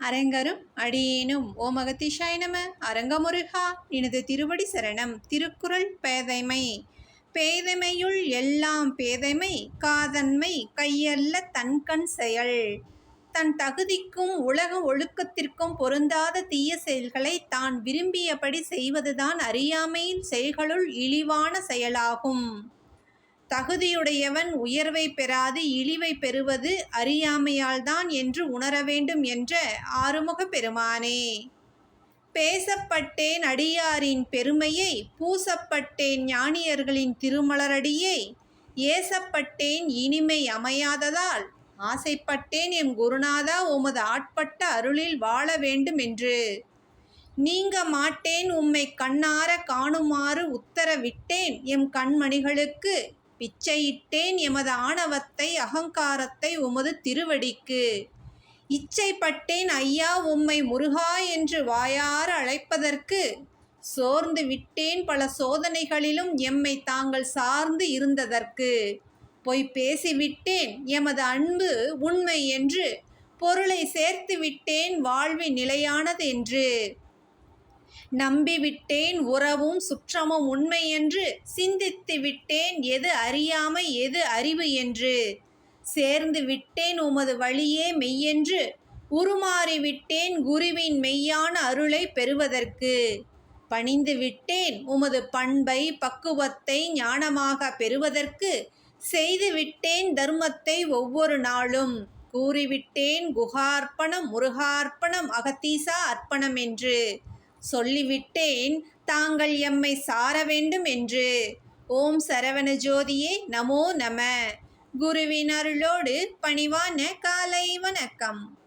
அரங்கரும் அடியேனும். ஓ மகதிஷாய நம. அரங்கமுருகா எனது திருவடி சரணம். திருக்குறள் பேதைமை. பேதைமையுள் எல்லாம் பேதைமை. காதன்மை கையல்ல தன்கண் செயல். தன் தகுதிக்கும் உலக ஒழுக்கத்திற்கும் பொருந்தாத தீய செயல்களை தான் விரும்பியபடி செய்வதுதான் அறியாமையின் செயல்களுள் இழிவான செயலாகும். தகுதியுடையவன் உயர்வை பெறாது இழிவை பெறுவது அறியாமையால்தான் என்று உணர வேண்டும் என்ற ஆறுமுக பெருமானே. பேசப்பட்டேன் அடியாரின் பெருமையை பூசப்பட்டேன் ஞானியர்களின் திருமலரடியை ஏசப்பட்டேன் இனிமை அமையாததால் ஆசைப்பட்டேன் எம் குருநாதா உமது ஆட்பட்ட அருளில் வாழ வேண்டும் என்று. நீங்க மாட்டேன் உம்மை கண்ணார காணுமாறு உத்தரவிட்டேன் எம் கண்மணிகளுக்கு பிச்சையிட்டேன் எமது ஆணவத்தை அகங்காரத்தை உமது திருவடிக்கு. இச்சைப்பட்டேன் ஐயா உம்மை முருகா என்று வாயார அழைப்பதற்கு. சோர்ந்து விட்டேன் பல சோதனைகளிலும் எம்மை தாங்கள் சார்ந்து இருந்ததற்கு. பொய் பேசிவிட்டேன் எமது அன்பு உண்மை என்று. பொருளை சேர்த்து விட்டேன் வாழ்வி நிலையானது என்று நம்பிவிட்டேன் உறவும் சுற்றமும் உண்மை என்று சிந்தித்து விட்டேன் எது அறியாமை எது அறிவு என்று. சேர்ந்து விட்டேன் உமது வழியே மெய்யென்று உருமாறிவிட்டேன் குருவின் மெய்யான அருளை பெறுவதற்கு. பணிந்து விட்டேன் உமது பண்பை பக்குவத்தை ஞானமாக பெறுவதற்கு செய்து விட்டேன் தர்மத்தை ஒவ்வொரு நாளும். கூறிவிட்டேன் குகார்ப்பணம் முருகார்ப்பணம் அகத்தீசா அர்ப்பணம் என்று. சொல்லிவிட்டேன் தாங்கள் எம்மை சார வேண்டும் என்று. ஓம் சரவண ஜோதியே நமோ நம. குருவின் அருளோடு பணிவான காலை வணக்கம்.